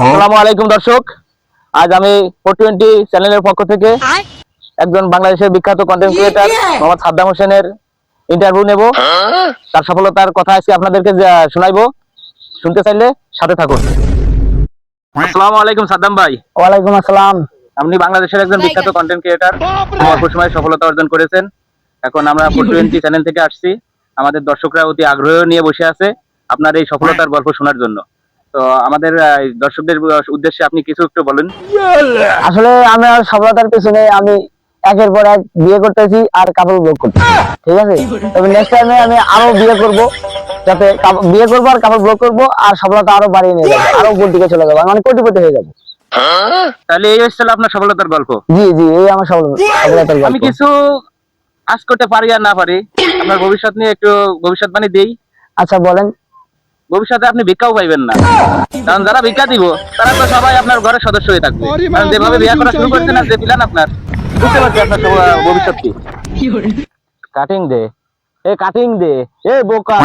আসসালামু আলাইকুম দর্শক। আজ আমি ফোর টোয়েন্টি চ্যানেলের পক্ষ থেকে একজন বাংলাদেশের বিখ্যাত কন্টেন্ট ক্রিয়েটার মোহাম্মদ সাদ্দাম হোসেনের ইন্টারভিউ নেব। তার সফলতার কথা আজকে আপনাদেরকে শোনাইবো। শুনতে চাইলে সাথে থাকুন। আসসালামু আলাইকুম সাদ্দাম ভাই। ওয়ালাইকুম আসসালাম। আপনি বাংলাদেশের একজন বিখ্যাত কন্টেন্ট ক্রিয়েটার অল্প সময়ে সফলতা অর্জন করেছেন। এখন আমরা ফোর টোয়েন্টি চ্যানেল থেকে আসছি। আমাদের দর্শকরা অতি আগ্রহ নিয়ে বসে আছে আপনার এই সফলতার গল্প শোনার জন্য। তো আমাদের দর্শকদের উদ্দেশ্যে আপনি কিছু একটু বলেন। আসলে আমার সফলতার পেছনে আমি একের পর এক বিয়ে করতেছি আর কাপড় ব্লক করতেছি ঠিক আছে? তবে নেক্সট টাইমে আমি আরও বিয়ে করব যাতে বিয়ে করব আর কাপড় ব্লক করব আর সফলতা আরও বাড়িয়ে নিয়ে যাব আরও উপর দিকে চলে যাব আমি মানে কোটিপতি হয়ে যাব। তাহলে এই হচ্ছিল আপনার সফলতার গল্প। জি জি এই আমার সফল- সফলতার আমি গল্প কিছু আজ করতে পারি আর না পারি আপনার ভবিষ্যৎ নিয়ে একটু ভবিষ্যৎবাণী দেই। আচ্ছা বলেন। ভবিষ্যতে আপনি ভিক্ষাও পাইবেন না। কারণ যারা ভিক্ষা দিব তারা তো সবাই আপনার ঘরের সদস্য হয়ে থাকবে। কারণ যেভাবে বিয়ে করা শুরু করছেন আর যে প্ল্যান আপনার বুঝতে পারছি আপনার ভবিষ্যৎ কি। কাটিং দে। এ কাটিং দে। এ বোকা।